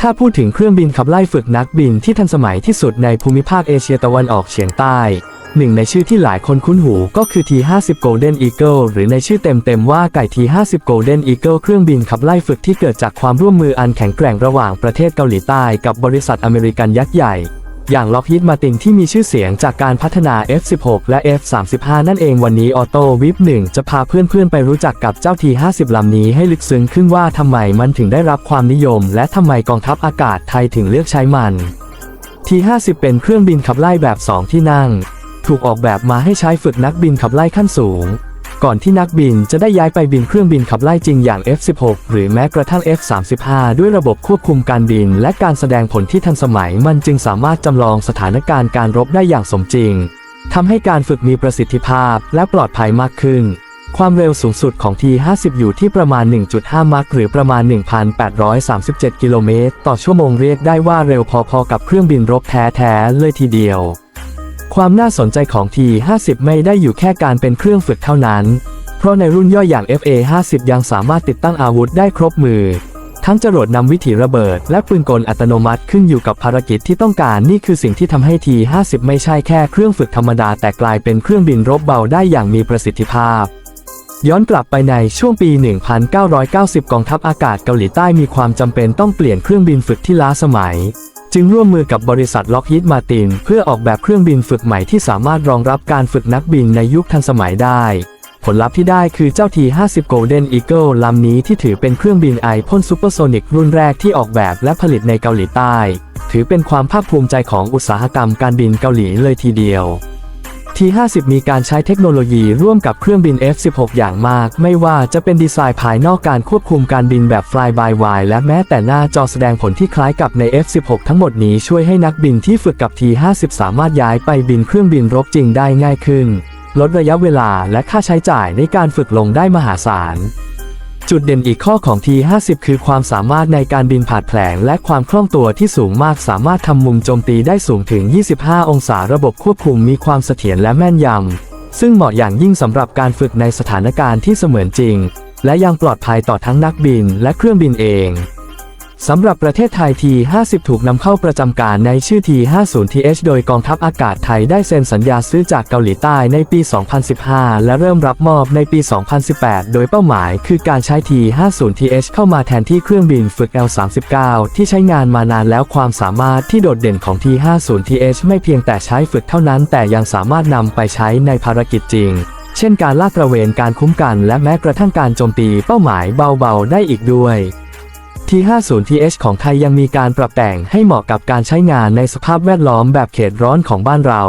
ถ้าพูดถึงเครื่องบินขับไล่ฝึกนักบินที่ทันสมัยที่สุดในภูมิภาคเอเชียตะวันออกเฉียงใต้ หนึ่งในชื่อที่หลายคนคุ้นหูก็คือ T50 Golden Eagle หรือในชื่อเต็มๆว่าไก่ T50 Golden Eagle เครื่องบินขับไล่ฝึกที่เกิดจากความร่วมมืออันแข็งแกร่งระหว่างประเทศเกาหลีใต้กับบริษัทอเมริกันยักษ์ใหญ่ อย่างล็อกฮิดมาตินที่มีชื่อเสียงจากการพัฒนา F16 และ F35 นั่นเองวันนี้ออโต้วิปหนึ่งจะพาเพื่อนๆ ไปรู้จักกับเจ้า T50 ลำนี้ให้ลึกซึ้งขึ้นว่าทำไมมันถึงได้รับความนิยม และทำไมกองทัพอากาศไทยถึงเลือกใช้มัน T50 เป็นเครื่องบินขับไล่แบบ 2 ที่นั่ง ถูกออกแบบมาให้ใช้ฝึกนักบินขับไล่ขั้นสูง ก่อนที่นักบินจะได้ย้ายไปบินเครื่องบินขับไล่จริงอย่าง F16 หรือแม้กระทั่ง F35 ด้วยระบบควบคุมการบิน และการแสดงผลที่ทันสมัยมันจึงสามารถจำลองสถานการณ์การรบได้อย่างสมจริงทำให้การฝึกมีประสิทธิภาพและปลอดภัยมากขึ้น ความเร็วสูงสุดของ T50 อยู่ที่ประมาณ 1.5 มัคหรือประมาณ 1,837 กิโลเมตรต่อชั่วโมงเรียกได้ว่าเร็วพอๆกับเครื่องบินรบแท้ๆเลยทีเดียว ความน่าสนใจของ T50 ไม่ได้อยู่แค่การเป็นเครื่องฝึกเท่านั้น เพราะในรุ่นย่อยอย่าง FA50 ยังสามารถติดตั้งอาวุธได้ครบมือ ทั้งจรวดนำวิถีระเบิด และปืนกลอัตโนมัติขึ้นอยู่กับภารกิจที่ต้องการนี่คือสิ่งที่ทำให้ T50 ไม่ใช่แค่เครื่องฝึกธรรมดาแต่กลายเป็นเครื่องบินรบเบาได้อย่างมีประสิทธิภาพย้อนกลับไปในช่วงปี 1990 กองทัพอากาศเกาหลีใต้มีความจำเป็นต้องเปลี่ยนเครื่องบินฝึกที่ล้าสมัย จึงร่วมมือกับบริษัทล็อกฮิตมาตินเพื่อออกแบบเครื่องบินฝึกใหม่ที่สามารถรองรับการฝึกนักบินในยุคทันสมัยได้ ผลลัพธ์ที่ได้คือเจ้า T50 Golden Eagle ลำนี้ที่ถือเป็นเครื่องบินไอพ่นซูเปอร์โซนิกรุ่นแรกที่ออกแบบและผลิตในเกาหลีใต้ ถือเป็นความภาคภูมิใจของอุตสาหกรรมการบินเกาหลีเลยทีเดียว T50 มีการใช้เทคโนโลยีร่วมกับเครื่องบิน F16 อย่างมาก ไม่ว่าจะเป็นดีไซน์ภายนอกการควบคุมการบินแบบ fly by wire และแม้แต่หน้าจอแสดงผลที่คล้ายกับใน F16 ทั้งหมดนี้ช่วยให้นักบินที่ฝึกกับ T50 สามารถย้ายไปบินเครื่องบินรบจริงได้ง่ายขึ้น ลดระยะเวลาและค่าใช้จ่ายในการฝึกลงได้มหาศาล จุดเด่นอีกข้อของ T50 คือความสามารถในการบินผ่านแผลงและความคล่องตัวที่สูงมากสามารถทำมุมโจมตีได้สูงถึง 25 องศาระบบควบคุมมีความเสถียรและแม่นยำ ซึ่งเหมาะอย่างยิ่งสำหรับการฝึกในสถานการณ์ที่เสมือนจริง และยังปลอดภัยต่อทั้งนักบินและเครื่องบินเอง สำหรับประเทศไทย T50 ถูกนำเข้าประจำการในชื่อ T50TH โดยกองทัพอากาศไทยได้เซ็นสัญญาซื้อจากเกาหลีใต้ในปี 2015 และเริ่มรับมอบในปี 2018 โดยเป้าหมายคือการใช้ T50TH เข้ามาแทนที่เครื่องบินฝึก L39 ที่ใช้งานมานานแล้วความสามารถที่โดดเด่นของ T50TH ไม่เพียงแต่ใช้ฝึกเท่านั้น แต่ยังสามารถนำไปใช้ในภารกิจจริงเช่นการลาดตระเวนการคุ้มกัน และแม้กระทั่งการโจมตีเป้าหมายเบาๆ ได้อีกด้วย T50TH ของไทยยังมีการปรับแต่งให้เหมาะกับการใช้งานในสภาพแวดล้อมแบบเขตร้อนของบ้านเรา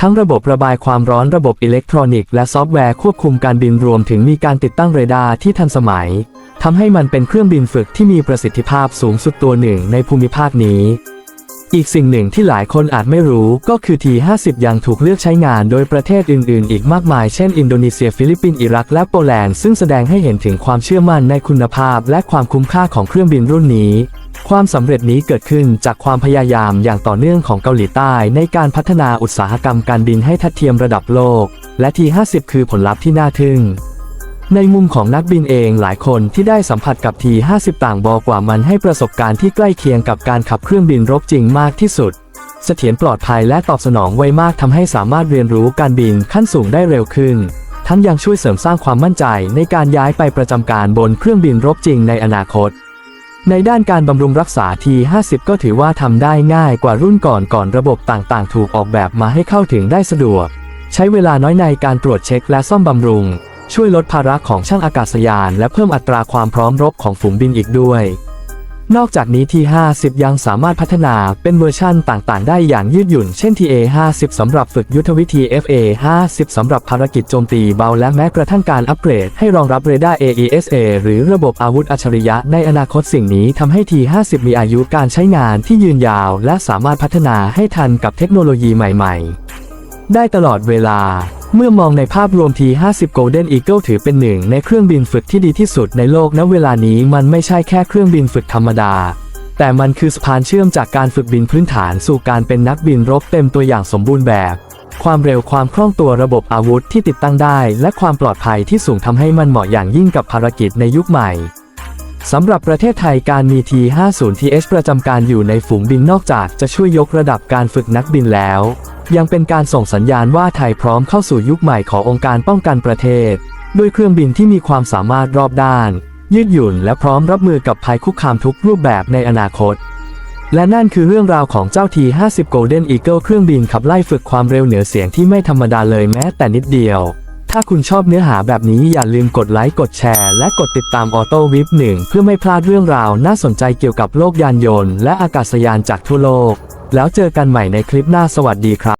ทั้งระบบระบายความร้อนระบบอิเล็กทรอนิกส์และซอฟต์แวร์ควบคุมการบินรวมถึงมีการติดตั้งเรดาร์ที่ทันสมัยทำให้มันเป็นเครื่องบินฝึกที่มีประสิทธิภาพสูงสุดตัวหนึ่งในภูมิภาคนี้ อีกสิ่งหนึ่งที่หลายคนอาจไม่รู้ก็คือ T50 ยังถูกเลือกใช้งานโดยประเทศอื่น ๆ อีกมากมายเช่น อินโดนีเซีย ฟิลิปปินส์ อิรัก และโปแลนด์ ซึ่งแสดงให้เห็นถึงความเชื่อมั่นในคุณภาพ และความคุ้มค่าของเครื่องบินรุ่นนี้ ความสำเร็จนี้เกิดขึ้นจากความพยายามอย่างต่อเนื่องของเกาหลีใต้ ในการพัฒนาอุตสาหกรรมการบินให้ทัดเทียมระดับโลก และ T50 คือผลลัพธ์ที่น่าทึ่ง ในมุมของนักบินเองหลายคนที่ได้สัมผัสกับ T50 ต่างบอกว่ามันให้ประสบการณ์ที่ใกล้เคียงกับการขับเครื่องบินรบจริงมากที่สุด เสถียรปลอดภัยและตอบสนองไวมากทำให้สามารถเรียนรู้การบินขั้นสูงได้เร็วขึ้น ทั้งยังช่วยเสริมสร้างความมั่นใจในการย้ายไปประจำการบนเครื่องบินรบจริงในอนาคต ในด้านการบำรุงรักษา T50 ก็ถือว่าทำได้ง่ายกว่ารุ่นก่อนก่อนระบบต่างๆ ถูกออกแบบมาให้เข้าถึงได้สะดวก ใช้เวลาน้อยในการตรวจเช็คและซ่อมบำรุง ช่วยลดภาระของช่างอากาศยาน และเพิ่มอัตราความพร้อมรบของฝูงบินอีกด้วย นอกจากนี้ T50 ยังสามารถพัฒนาเป็นเวอร์ชั่นต่างๆ ได้อย่างยืดหยุ่น เช่น TA50 สำหรับฝึกยุทธวิธี FA50 สำหรับภารกิจโจมตีเบาและแม้กระทั่งการอัปเกรด ให้รองรับเรดาร์ AESA หรือระบบอาวุธอัจฉริยะในอนาคตสิ่งนี้ทำให้ T50 มีอายุการใช้งานที่ยืนยาว และสามารถพัฒนาให้ทันกับเทคโนโลยีใหม่ ๆ ได้ตลอดเวลา เมื่อมองในภาพรวม T50 Golden Eagle ถือเป็นหนึ่งในเครื่องบินฝึกที่ดีที่สุดในโลกณเวลานี้มันไม่ใช่แค่เครื่องบินฝึกธรรมดา แต่มันคือสะพานเชื่อมจากการฝึกบินพื้นฐานสู่การเป็นนักบินรบเต็มตัวอย่างสมบูรณ์แบบ ความเร็วความคล่องตัวระบบอาวุธที่ติดตั้งได้ และความปลอดภัยที่สูงทำให้มันเหมาะอย่างยิ่งกับภารกิจในยุคใหม่ สำหรับประเทศไทยการมี T50TH ประจำการอยู่ในฝูงบินนอกจากจะช่วยยกระดับการฝึกนักบินแล้ว ยังเป็นการส่งสัญญาณว่าไทยพร้อมเข้าสู่ยุคใหม่ขององค์การป้องกันประเทศ ด้วยเครื่องบินที่มีความสามารถรอบด้าน ยืดหยุ่นและพร้อมรับมือกับภัยคุกคามทุกรูปแบบในอนาคต และนั่นคือเรื่องราวของเจ้า T50 Golden Eagle เครื่องบินขับไล่ฝึกความเร็วเหนือเสียงที่ไม่ธรรมดาเลยแม้แต่นิดเดียว ถ้าคุณชอบเนื้อหาแบบนี้อย่าลืมกดไลค์กดแชร์ และกดติดตามออโต้วิปหนึ่งเพื่อไม่พลาดเรื่องราวน่าสนใจเกี่ยวกับโลกยานยนต์และอากาศยานจากทั่วโลก แล้วเจอกันใหม่ในคลิปหน้าสวัสดีครับ